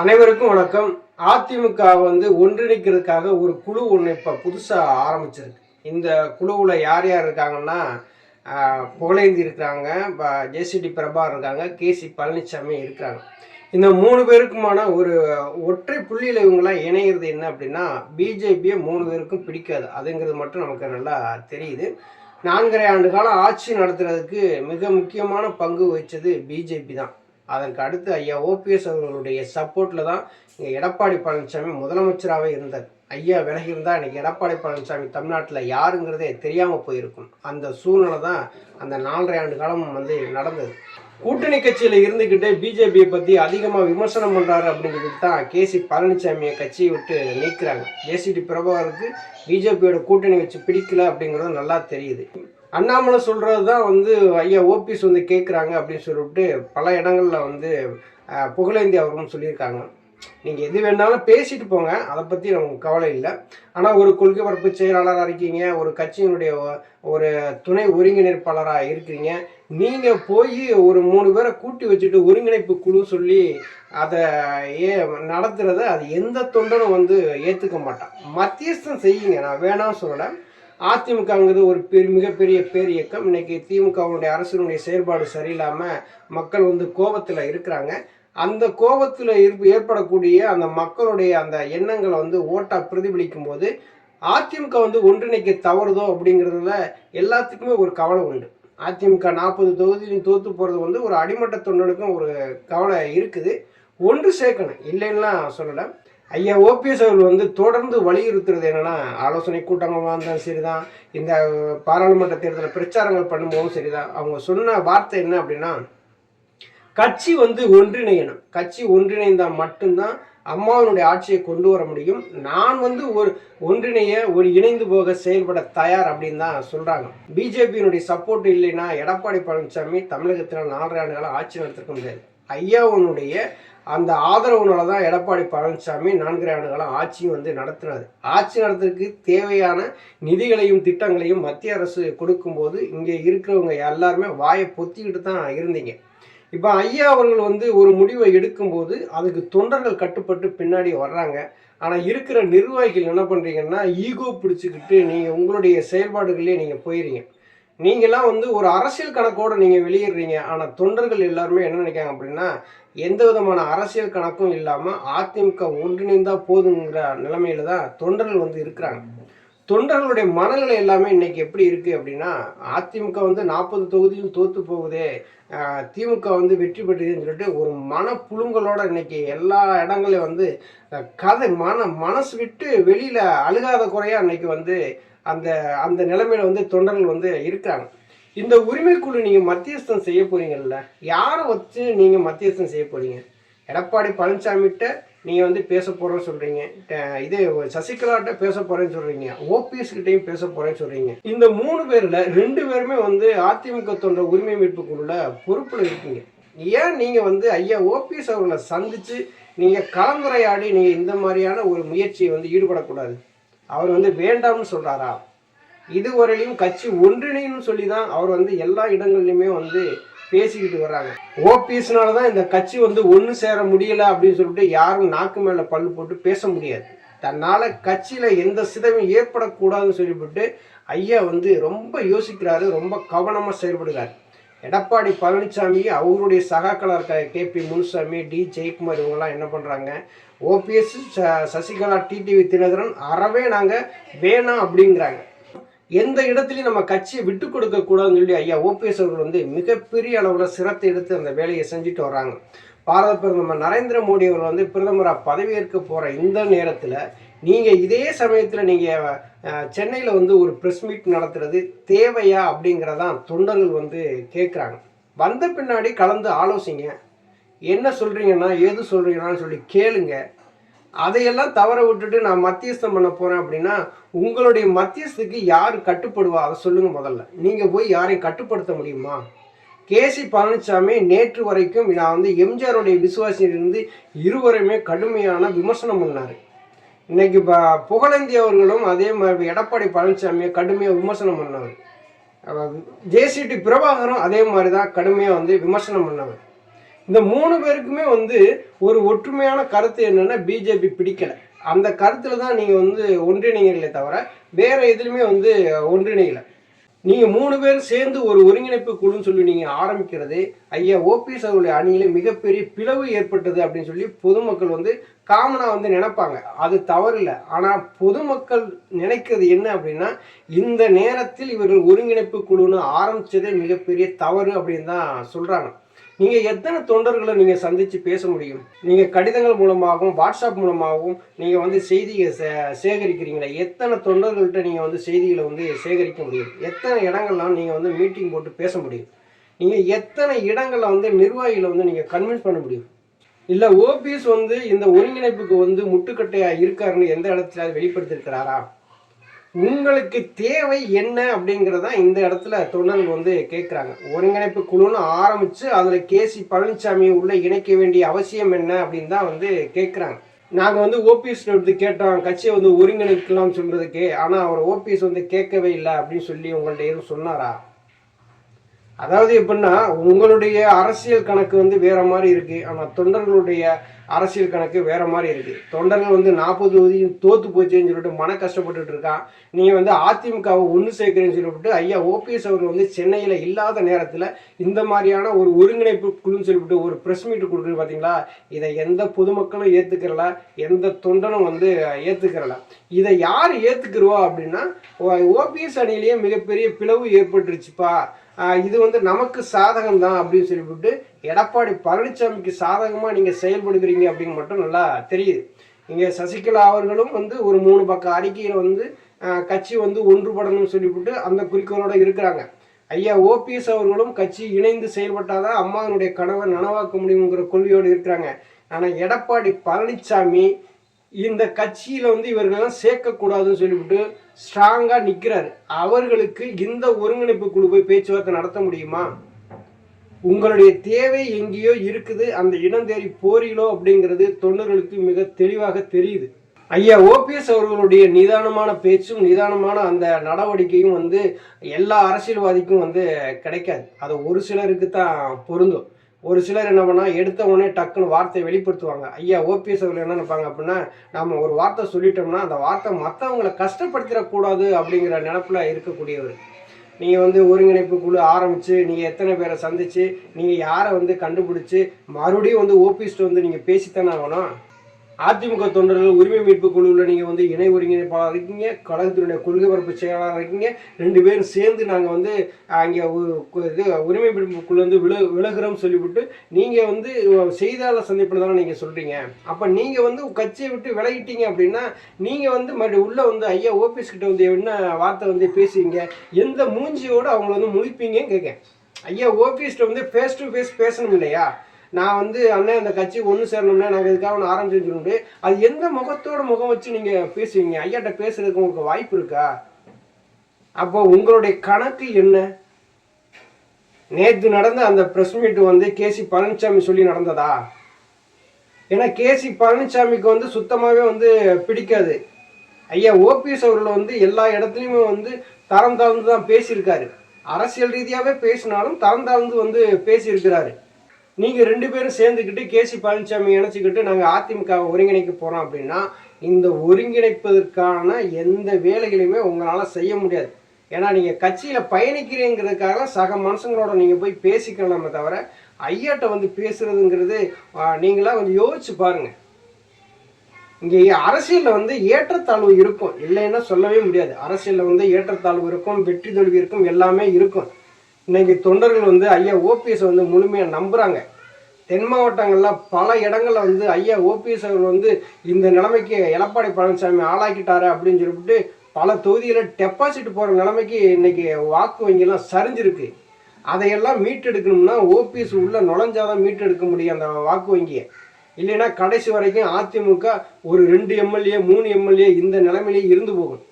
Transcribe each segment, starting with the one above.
அனைவருக்கும் வணக்கம். அதிமுக வந்து ஒன்றிணைக்கிறதுக்காக ஒரு குழு ஒன்று இப்போ புதுசாக ஆரம்பிச்சிருக்கு. இந்த குழுவில் யார் யார் இருக்காங்கன்னா புகழேந்தி இருக்கிறாங்க ஜேசிடி பிரபா இருக்காங்க கேசி பழனிசாமி இருக்கிறாங்க. இந்த மூணு பேருக்குமான ஒரு ஒற்றை புள்ளியில் இவங்களாம் இணையிறது என்ன அப்படின்னா பிஜேபியை மூணு பேருக்கும் பிடிக்காது. அதுங்கிறது மட்டும் நமக்கு நல்லா தெரியுது. நான்கரை ஆண்டு காலம் ஆட்சி நடத்துறதுக்கு மிக முக்கியமான பங்கு வகித்தது பிஜேபி தான். அதற்கு அடுத்து ஐயா ஓபிஎஸ் அவர்களுடைய சப்போர்ட்டில் தான் இங்கே எடப்பாடி பழனிசாமி முதலமைச்சராகவே இருந்தார். ஐயா விலகி இருந்தால் இன்னைக்கு எடப்பாடி பழனிசாமி தமிழ்நாட்டில் யாருங்கிறதே தெரியாமல் போயிருக்கும். அந்த சூழ்நிலை தான் அந்த நாலரை ஆண்டு காலம் வந்து நடந்தது. கூட்டணி கட்சியில் இருந்துக்கிட்டே பிஜேபியை பற்றி அதிகமாக விமர்சனம் பண்ணுறாரு அப்படிங்கிறது தான் தான் கேசி பழனிசாமியை கட்சியை விட்டு நீக்கிறாங்க. ஏசிடி பிரபாகருக்கு பிஜேபியோட கூட்டணி வச்சு பிடிக்கல அப்படிங்கிறது நல்லா தெரியுது. அண்ணாமலை சொல்கிறது தான் வந்து ஐயா ஓபிஎஸ் வந்து கேட்குறாங்க அப்படின்னு சொல்லிட்டு பல இடங்களில் வந்து புகழேந்தி அவர்களும் சொல்லியிருக்காங்க. நீங்கள் எது வேணாலும் பேசிட்டு போங்க அதை பற்றி நமக்கு கவலை இல்லை. ஆனால் ஒரு கொள்கை பரப்பு செயலாளராக இருக்கீங்க ஒரு கட்சியினுடைய ஒரு துணை ஒருங்கிணைப்பாளராக இருக்கிறீங்க நீங்கள் போய் ஒரு மூணு பேரை கூட்டி வச்சுட்டு ஒருங்கிணைப்பு குழு சொல்லி அதை ஏ நடத்துகிறத அது எந்த தொண்டனும் வந்து ஏற்றுக்க மாட்டான். மத்தியஸ்தம் செய்யுங்க நான் வேணாம் சொல்லலை. அதிமுகங்கிறது ஒரு பெரு மிகப்பெரிய பேர் இயக்கம் இன்னைக்கு திமுகவுடைய அரசினுடைய செயல்பாடு சரியில்லாமல் மக்கள் வந்து கோபத்தில் இருக்கிறாங்க. அந்த கோபத்தில் இருப்பு ஏற்படக்கூடிய அந்த மக்களுடைய அந்த எண்ணங்களை வந்து ஓட்டாக பிரதிபலிக்கும் போது அதிமுக வந்து ஒன்றிணைக்க தவறுதோ அப்படிங்கிறதுல எல்லாத்துக்குமே ஒரு கவலை உண்டு. அதிமுக நாற்பது தொகுதியிலும் தோத்து போகிறது வந்து ஒரு அடிமட்ட தொண்டனுக்கும் ஒரு கவலை இருக்குது. ஒன்று சேர்க்கணும். இல்லைன்னா சொல்லலை. ஐயா ஓபிஎஸ் அவர்கள் வந்து தொடர்ந்து வலியுறுத்துறது என்னென்னா ஆலோசனை கூட்டங்களாக இருந்தாலும் சரிதான் இந்த பாராளுமன்ற தேர்தலில் பிரச்சாரங்கள் பண்ணும்போதும் சரிதான். அவங்க சொன்ன வார்த்தை என்ன அப்படின்னா கட்சி வந்து ஒன்றிணையணும். கட்சி ஒன்றிணைந்தால் மட்டும்தான் அம்மாவினுடைய ஆட்சியை கொண்டு வர முடியும். நான் வந்து ஒரு ஒன்றிணைய ஒரு இணைந்து போக செயல்பட தயார் அப்படின்னு தான் சொல்கிறாங்க பிஜேபியினுடைய சப்போர்ட் இல்லைன்னா எடப்பாடி பழனிசாமி தமிழகத்தில் நாலரை ஆண்டுகளாக ஆட்சி நடத்திருக்க முடியாது. ஐயாவுனுடைய அந்த ஆதரவுனால தான் எடப்பாடி பழனிசாமி நான்கரை ஆண்டுகளாக ஆட்சியும் வந்து நடத்தினார் ஆட்சி நடத்துறதுக்கு தேவையான நிதிகளையும் திட்டங்களையும் மத்திய அரசு கொடுக்கும்போது இங்கே இருக்கிறவங்க எல்லாருமே வாயை பொத்திக்கிட்டு தான் இருந்தீங்க. இப்போ ஐயா அவர்கள் வந்து ஒரு முடிவை எடுக்கும்போது அதுக்கு தொண்டர்கள் கட்டுப்பட்டு பின்னாடி வர்றாங்க. ஆனால் இருக்கிற நிர்வாகிகள் என்ன பண்ணுறீங்கன்னா ஈகோ பிடிச்சிக்கிட்டு நீங்கள் உங்களுடைய செயல்பாடுகளே நீங்கள் போயிடுறீங்க நீங்களாம் வந்து ஒரு அரசியல் கணக்கோடு நீங்கள் வெளியிடுறீங்க ஆனால் தொண்டர்கள் எல்லாருமே என்ன நினைக்காங்க அப்படின்னா எந்த விதமான அரசியல் கணக்கும் இல்லாமல் அதிமுக ஒன்றிணைந்தால் போதுங்கிற நிலைமையில தான் தொண்டர்கள் வந்து இருக்கிறாங்க. தொண்டர்களுடைய மனநிலை எல்லாமே இன்னைக்கு எப்படி இருக்கு அப்படின்னா அதிமுக வந்து நாற்பது தொகுதியும் தோத்து போகுதே திமுக வந்து வெற்றி பெற்றுதுன்னு சொல்லிட்டு ஒரு மன இன்னைக்கு எல்லா இடங்களையும் வந்து கதை மன மனசு விட்டு வெளியில அழுகாத குறையா இன்னைக்கு வந்து அந்த அந்த நிலைமையில வந்து தொண்டர்கள் வந்து இருக்காங்க இந்த உரிமைக்குழு நீங்க மத்தியஸ்தம் செய்ய போறீங்கல்ல யாரை வச்சு நீங்க மத்தியஸ்தம் செய்ய போறீங்க? எடப்பாடி பழனிசாமிகிட்ட நீங்கள் வந்து பேச போகிறோன்னு சொல்கிறீங்க இது சசிகலாட்ட பேச போகிறேன்னு சொல்கிறீங்க ஓபிஎஸ் கிட்டையும் பேச போகிறேன்னு சொல்கிறீங்க இந்த மூணு பேரில் ரெண்டு பேருமே வந்து அதிமுக தொண்டர் உரிமை மீட்பு குழுல பொறுப்பில் இருக்கீங்க. ஏன் நீங்கள் வந்து ஐயா ஓபிஎஸ் அவர்களை சந்தித்து நீங்கள் கலந்துரையாடி நீங்கள் இந்த மாதிரியான ஒரு முயற்சியை வந்து ஈடுபடக்கூடாது? அவர் வந்து வேண்டாம்னு சொல்கிறாரா இதுவரையிலையும் கட்சி ஒன்றிணைன்னு சொல்லி தான் அவர் வந்து எல்லா இடங்கள்லையுமே வந்து பேசிக்கிட்டு வர்றாங்க. ஓபிஎஸ்னால தான் இந்த கட்சி வந்து ஒன்று சேர முடியல அப்படின்னு சொல்லிட்டு யாரும் நாக்கு மேலே பல்லு போட்டு பேச முடியாது. தன்னால் கட்சியில் எந்த சிதவும் ஏற்படக்கூடாதுன்னு சொல்லிவிட்டு ஐயா வந்து ரொம்ப யோசிக்கிறாரு ரொம்ப கவனமாக செயல்படுகிறார். எடப்பாடி பழனிசாமி அவருடைய சகாக்களாக K P Munusamy D Jayakumar இவங்கெல்லாம் என்ன பண்ணுறாங்க ஓபிஎஸ் சசிகலா டிடிவி தினகரன் அறவே நாங்கள் வேணாம் அப்படிங்கிறாங்க. எந்த இடத்துலையும் நம்ம கட்சியை விட்டு கொடுக்க கூடாதுன்னு சொல்லி ஐயா ஓபிஎஸ் அவர்கள் வந்து மிகப்பெரிய அளவில் சிரத்தை எடுத்து அந்த வேலையை செஞ்சுட்டு வராங்க பாரத பிரதமர் நரேந்திர மோடி அவர்கள் வந்து பிரதமராக பதவியேற்க போகிற இந்த நேரத்தில் நீங்கள் இதே சமயத்தில் நீங்கள் சென்னையில் வந்து ஒரு ப்ரெஸ் மீட் நடத்துறது தேவையா அப்படிங்கிறதான் தொண்டர்கள் வந்து கேட்குறாங்க வந்த பின்னாடி கலந்து ஆலோசிங்க. என்ன சொல்கிறீங்கன்னா ஏது சொல்கிறீங்கன்னு சொல்லி கேளுங்க. அதையெல்லாம் தவற விட்டுட்டு நான் மத்தியஸ்தம் பண்ண போகிறேன் அப்படின்னா உங்களுடைய மத்தியஸ்துக்கு யார் கட்டுப்படுவா? அதை சொல்லுங்கள் முதல்ல. நீங்கள் போய் யாரையும் கட்டுப்படுத்த முடியுமா? கேசி பழனிசாமி நேற்று வரைக்கும் நான் வந்து எம்ஜிஆருடைய விசுவாசியிலிருந்து இருவரையுமே கடுமையான விமர்சனம் பண்ணார். இன்னைக்கு இப்போ புகழந்தி அவர்களும் அதே மாதிரி எடப்பாடி பழனிசாமியை கடுமையாக விமர்சனம் பண்ணவர் ஜேசிடி பிரபாகரும் அதே மாதிரி தான் கடுமையாக வந்து விமர்சனம் பண்ணவர் இந்த மூணு பேருக்குமே வந்து ஒரு ஒற்றுமையான கருத்து என்னன்னா பிஜேபி பிடிக்கல. அந்த கருத்துல தான் நீங்க வந்து ஒன்றிணைங்களே தவிர வேற எதுலையுமே வந்து ஒன்றிணைகல நீங்க மூணு பேர் சேர்ந்து ஒரு ஒருங்கிணைப்பு குழுன்னு சொல்லி நீங்க ஆரம்பிக்கிறது ஐயா ஓபிஎஸ் அவருடைய அணியில மிகப்பெரிய பிளவு ஏற்பட்டது அப்படின்னு சொல்லி பொதுமக்கள் வந்து காமனா வந்து நினைப்பாங்க. அது தவறு இல்லை ஆனா பொதுமக்கள் நினைக்கிறது என்ன அப்படின்னா இந்த நேரத்தில் இவர்கள் ஒருங்கிணைப்பு குழுன்னு ஆரம்பிச்சதே மிகப்பெரிய தவறு அப்படின்னு தான் சொல்றாங்க. நீங்க எத்தனை தொண்டர்களை நீங்க சந்திச்சு பேச முடியும்? நீங்க கடிதங்கள் மூலமாகவும் வாட்ஸ்அப் மூலமாகவும் நீங்க வந்து செய்தியை சே- சேகரிக்கிறீங்களா? எத்தனை தொண்டர்கள்ட்ட நீங்க வந்து செய்திகளை வந்து சேகரிக்க முடியும்? எத்தனை இடங்கள்லாம் நீங்க வந்து மீட்டிங் போட்டு பேச முடியும்? நீங்க எத்தனை இடங்களை வந்து நிர்வாகிகளை வந்து நீங்க கன்வின்ஸ் பண்ண முடியும்? இல்ல ஓபிஎஸ் வந்து இந்த ஒருங்கிணைப்புக்கு வந்து முட்டுக்கட்டையா இருக்காருன்னு எந்த இடத்துல வெளிப்படுத்திருக்கிறாரா உங்களுக்கு தேவை என்ன அப்படிங்கிறத இந்த இடத்துல தொண்டர்கள் வந்து கேட்குறாங்க ஒருங்கிணைப்பு குழுன்னு ஆரம்பிச்சு அதில் கேசி பழனிசாமி உள்ள இணைக்க வேண்டிய அவசியம் என்ன அப்படின்னு தான் வந்து கேட்குறாங்க நாங்கள் வந்து ஓபிஎஸ் எடுத்து கேட்டோம் கட்சியை வந்து ஒருங்கிணைக்கலாம் சொல்றதுக்கு ஆனால் அவர் ஓபிஎஸ் வந்து கேட்கவே இல்லை அப்படின்னு சொல்லி உங்கள்ட்ட எதுவும் சொன்னாரா? அதாவது எப்படின்னா உங்களுடைய அரசியல் கணக்கு வந்து வேற மாதிரி இருக்கு ஆனால் தொண்டர்களுடைய அரசியல் கணக்கு வேற மாதிரி இருக்கு. தொண்டர்கள் வந்து நாற்பது தொகுதியும் தோத்து போச்சுன்னு சொல்லிட்டு மன கஷ்டப்பட்டுட்டு இருக்கான் நீங்க வந்து அதிமுகவை ஒன்று சேர்க்கிறேன்னு சொல்லிவிட்டு ஐயா ஓபிஎஸ் அவர்கள் வந்து சென்னையில இல்லாத நேரத்துல இந்த மாதிரியான ஒரு ஒருங்கிணைப்பு குழுன்னு சொல்லிவிட்டு ஒரு பிரஸ் மீட் கொடுக்குறது பாத்தீங்களா? இதை எந்த பொதுமக்களும் ஏத்துக்கிறல எந்த தொண்டனும் வந்து ஏத்துக்கிறல. இதை யார் ஏத்துக்கிறோம் அப்படின்னா ஓபிஎஸ் அணியிலேயே மிகப்பெரிய பிளவு ஏற்பட்டுருச்சுப்பா. இது வந்து நமக்கு சாதகம் தான் அப்படின்னு சொல்லிவிட்டு எடப்பாடி பழனிசாமிக்கு சாதகமாக நீங்கள் செயல்படுகிறீங்க அப்படின்னு மட்டும் நல்லா தெரியுது. இங்கே சசிகலா அவர்களும் வந்து ஒரு மூணு பக்க அறிக்கையில் வந்து கட்சி வந்து ஒன்றுபடணும்னு சொல்லிவிட்டு அந்த குறிக்கோளோட இருக்கிறாங்க. ஐயா ஓபிஎஸ் அவர்களும் கட்சி இணைந்து செயல்பட்டாதான் அம்மாவினுடைய கனவை நனவாக்க முடியுங்கிற கொள்கையோடு இருக்கிறாங்க. ஆனால் எடப்பாடி பழனிசாமி இந்த கட்சியில் வந்து இவர்களெல்லாம் சேர்க்கக்கூடாதுன்னு சொல்லிவிட்டு ஸ்ட்ராங்காக நிற்கிறார் அவர்களுக்கு இந்த ஒருங்கிணைப்பு குழு போய் பேச்சுவார்த்தை நடத்த முடியுமா? உங்களுடைய தேவை எங்கேயோ இருக்குது அந்த இடம் தேடி போறீங்களோ அப்படிங்கிறது தொண்டர்களுக்கு மிக தெளிவாக தெரியுது. ஐயா ஓபிஎஸ் அவர்களுடைய நிதானமான பேச்சும் நிதானமான அந்த நடவடிக்கையும் வந்து எல்லா அரசியல்வாதிக்கும் வந்து கிடைக்காது. அது ஒரு சிலருக்கு தான் பொருந்தும். ஒரு சிலர் என்ன பண்ணால் எடுத்த உடனே டக்குன்னு வார்த்தையை வெளிப்படுத்துவாங்க. ஐயா ஓபிஎஸ் அவர்கள் என்ன நினைப்பாங்க அப்படின்னா நம்ம ஒரு வார்த்தை சொல்லிட்டோம்னா அந்த வார்த்தை மற்றவங்களை கஷ்டப்படுத்திடக்கூடாது அப்படிங்கிற நினப்பில் இருக்கக்கூடியவர். நீங்கள் வந்து ஒருங்கிணைப்பு குழு ஆரம்பித்து நீங்கள் எத்தனை பேரை சந்தித்து நீங்கள் யாரை வந்து கண்டுபிடிச்சி மறுபடியும் வந்து ஓபிஎஸ்ட்டு வந்து நீங்கள் பேசித்தானே ஆகணும்? அதிமுக தொண்டர்கள் உரிமை மீட்பு குழுவில் நீங்கள் வந்து இணை ஒருங்கிணைப்பாளர் இருக்கீங்க கழகத்தினுடைய கொள்கை பரப்பு செயலாளர் இருக்கீங்க. ரெண்டு பேரும் சேர்ந்து நாங்கள் வந்து அங்கே இது உரிமை மீட்பு குழு வந்து வில விலகுறோம்னு சொல்லிவிட்டு நீங்கள் வந்து செய்தியாளர் சந்திப்பில் தானே நீங்கள் சொல்கிறீங்க அப்போ நீங்கள் வந்து கட்சியை விட்டு விலகிட்டீங்க அப்படின்னா நீங்கள் வந்து மறுபடியும் உள்ளே வந்து ஐயா ஓபிஎஸ் கிட்ட வந்து என்ன வார்த்தை வந்து பேசுவீங்க? எந்த மூஞ்சியோடு அவங்கள வந்து முழிப்பீங்கன்னு கேட்கேன் ஐயா ஓபிஎஸ்கிட்ட வந்து ஃபேஸ் டு ஃபேஸ் பேசணும் இல்லையா? நான் வந்து அண்ணன் அந்த கட்சி ஒன்று சேரணும்னா நாங்கள் இதுக்காக ஒன்று ஆரம்பிச்சு சொல்லிட்டு அது எந்த முகத்தோட முகம் வச்சு நீங்கள் பேசுவீங்க? ஐயாட்ட பேசுறதுக்கு உங்களுக்கு வாய்ப்பு இருக்கா? அப்போ உங்களுடைய கணக்கு என்ன? நேற்று நடந்த அந்த ப்ரெஸ் மீட் வந்து கேசி பழனிசாமி சொல்லி நடந்ததா? ஏன்னா கேசி பழனிசாமிக்கு வந்து சுத்தமாகவே வந்து பிடிக்காது. ஐயா ஓபிஎஸ் அவர்கள் வந்து எல்லா இடத்துலையுமே வந்து தரம் தாழ்ந்து தான் பேசியிருக்காரு. அரசியல் ரீதியாகவே பேசினாலும் தரம் தாழ்ந்து வந்து பேசியிருக்கிறாரு. நீங்கள் ரெண்டு பேரும் சேர்ந்துக்கிட்டு கேசி பழனிசாமி இணைச்சிக்கிட்டு நாங்கள் அதிமுக ஒருங்கிணைக்க போகிறோம் அப்படின்னா இந்த ஒருங்கிணைப்பதற்கான எந்த வேலைகளையுமே உங்களால் செய்ய முடியாது. ஏன்னா நீங்கள் கட்சியில் பயணிக்கிறீங்கிறதுக்காக சக மனுஷங்களோட நீங்கள் போய் பேசிக்கலாமே தவிர ஐயாட்ட வந்து பேசுறதுங்கிறது நீங்களாம் கொஞ்சம் யோசிச்சு பாருங்க. இங்கே அரசியலில் வந்து ஏற்றத்தாழ்வு இருக்கும். இல்லைன்னா சொல்லவே முடியாது. அரசியலில் வந்து ஏற்றத்தாழ்வு இருக்கும் வெற்றி தோல்வி இருக்கும் எல்லாமே இருக்கும். இன்னைக்கு தொண்டர்கள் வந்து ஐயா ஓபிஎஸ் வந்து முழுமையாக நம்புகிறாங்க தென் மாவட்டங்களில் பல இடங்களில் வந்து ஐயா ஓபிஎஸ் அவர்கள் வந்து இந்த நிலைமைக்கு எடப்பாடி பழனிசாமி ஆளாக்கிட்டாரு அப்படின்னு சொல்லிவிட்டு பல தொகுதியில் டெபாசிட் போகிற நிலைமைக்கு இன்னைக்கு வாக்கு வங்கியெல்லாம் சரிஞ்சிருக்கு. அதையெல்லாம் மீட்டெடுக்கணும்னா ஓபிஎஸ் உள்ள நுழைஞ்சாதான் மீட்டெடுக்க முடியும் அந்த வாக்கு வங்கியை. இல்லைன்னா கடைசி வரைக்கும் அதிமுக ஒரு ரெண்டு எம்எல்ஏ மூணு எம்எல்ஏ இந்த நிலைமையிலே இருந்து போகும்.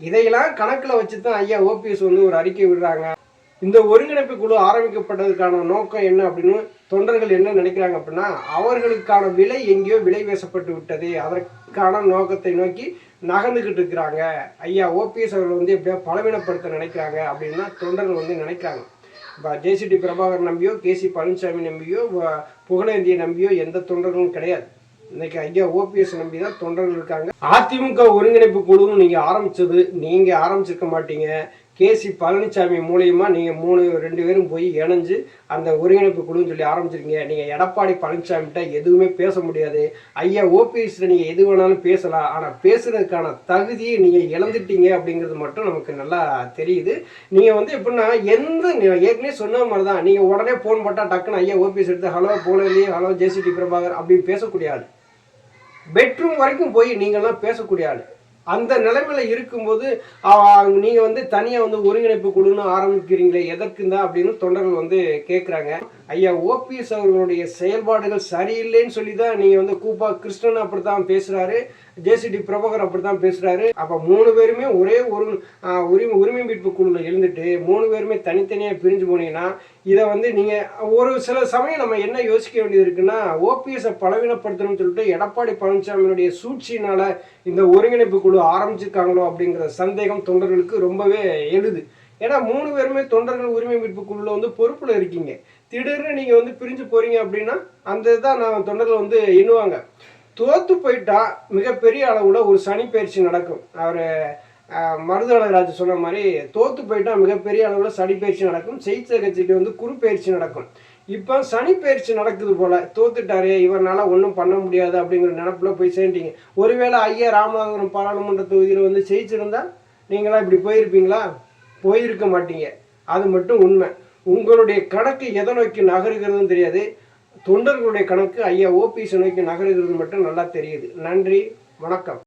இதையெல்லாம் கணக்கில் வச்சு தான் ஐயா ஓபிஎஸ் வந்து ஒரு அறிக்கை விடுறாங்க. இந்த ஒருங்கிணைப்பு குழு ஆரம்பிக்கப்பட்டதுக்கான நோக்கம் என்ன அப்படின்னு தொண்டர்கள் என்ன நினைக்கிறாங்க அப்படின்னா அவர்களுக்கான விலை எங்கேயோ விலை பேசப்பட்டு விட்டது. அதற்கான நோக்கத்தை நோக்கி நகர்ந்துக்கிட்டு இருக்கிறாங்க. ஐயா ஓபிஎஸ் அவர்கள் வந்து எப்படியா பலவீனப்படுத்த நினைக்கிறாங்க அப்படின்னா தொண்டர்கள் வந்து நினைக்கிறாங்க. ஜேசிடி பிரபாகர் நம்பியோ கேசி பழனிசாமி நம்பியோ புகழேந்தியை நம்பியோ எந்த தொண்டர்களும் கிடையாது. இன்னைக்கு ஐயா ஓபிஎஸ் நம்பி தான் தொண்டர்கள் இருக்காங்க. அதிமுக ஒருங்கிணைப்பு குழுவும் நீங்கள் ஆரம்பிச்சது நீங்கள் ஆரம்பிச்சிருக்க மாட்டீங்க. கேசி பழனிசாமி மூலியமா நீங்கள் மூணு ரெண்டு பேரும் போய் இணைஞ்சு அந்த ஒருங்கிணைப்பு குழுன்னு சொல்லி ஆரம்பிச்சிருக்கீங்க. நீங்கள் எடப்பாடி பழனிசாமிகிட்ட எதுவுமே பேச முடியாது. ஐயா ஓபிஎஸ்ல நீங்கள் எது வேணாலும் பேசலாம். ஆனால் பேசுறதுக்கான தகுதியை நீங்கள் இழந்துட்டீங்க அப்படிங்கிறது மட்டும் நமக்கு நல்லா தெரியுது. நீங்கள் வந்து எப்படின்னா எந்த ஏற்கனவே சொன்ன மாதிரி தான். நீங்கள் உடனே ஃபோன் போட்டா டக்குன்னு ஐயா ஓபிஎஸ் எடுத்து ஹலோ போலி ஹலோ ஜேசிடி பிரபாகர் அப்படின்னு பேசக்கூடிய ஆள். பெட்ரூம் வரைக்கும் போய் நீங்கள்லாம் பேசக்கூடிய ஆள். அந்த நிலைமையில இருக்கும்போது நீங்க வந்து தனியா வந்து ஒருங்கிணைப்பு குழுன்னு ஆரம்பிக்கிறீங்களே எதற்கு அப்படின்னு தொண்டர்கள் வந்து கேட்குறாங்க ஐயா ஓபிஎஸ் அவர்களுடைய செயல்பாடுகள் சரியில்லைன்னு சொல்லி தான் நீங்க வந்து கூப்பா கிருஷ்ணன் அப்படித்தான் பேசுறாரு ஜேசிடி பிரபாகர் அப்படித்தான் பேசுறாரு. அப்ப மூணு பேருமே ஒரே ஒரு உரிமை உரிமை மீட்பு குழுல எழுந்துட்டு மூணு பேருமே தனித்தனியா பிரிஞ்சு போனீங்கன்னா இதை வந்து நீங்க ஒரு சில சமயம் நம்ம என்ன யோசிக்க வேண்டியது இருக்குன்னா ஓபிஎஸ் பலவீனப்படுத்தணும்னு சொல்லிட்டு எடப்பாடி பழனிசாமியினுடைய சூழ்ச்சியினால இந்த ஒருங்கிணைப்பு குழு ஆரம்பிச்சிருக்காங்களோ அப்படிங்கிற சந்தேகம் தொண்டர்களுக்கு ரொம்பவே எழுது. ஏன்னா மூணு பேருமே தொண்டர்கள் உரிமை மீட்பு குழுல வந்து பொறுப்புல இருக்கீங்க. திடீர்னு நீங்கள் வந்து பிரிஞ்சு போகிறீங்க அப்படின்னா அந்த இதுதான் நான் தொண்டர்கள் வந்து எண்ணுவாங்க. தோத்து போயிட்டா மிகப்பெரிய அளவில் ஒரு சனி பயிற்சி நடக்கும். அவர் மருதவளராஜ் சொன்ன மாதிரி தோத்து போயிட்டா மிகப்பெரிய அளவில் சனி பயிற்சி நடக்கும். செய்த கட்சிக்கு வந்து குறு பயிற்சி நடக்கும். இப்போ சனி பயிற்சி நடக்குது போல தோத்துட்டாரே இவரால் ஒன்றும் பண்ண முடியாது அப்படிங்கிற நினப்புல போய் சேர்ந்தீங்க. ஒருவேளை ஐயா ராமநாதபுரம் பாராளுமன்ற தொகுதியில் வந்து ஜெயிச்சிருந்தா நீங்களாம் இப்படி போயிருப்பீங்களா? போயிருக்க மாட்டீங்க. அது மட்டும் உண்மை. உங்களுடைய கணக்கு எதை நோக்கி நகருகிறதுன்னு தெரியாது. தொண்டர்களுடைய கணக்கு ஐயா ஓபிஎஸ் நோக்கி நகருகிறது மட்டும் நல்லா தெரியுது. நன்றி வணக்கம்.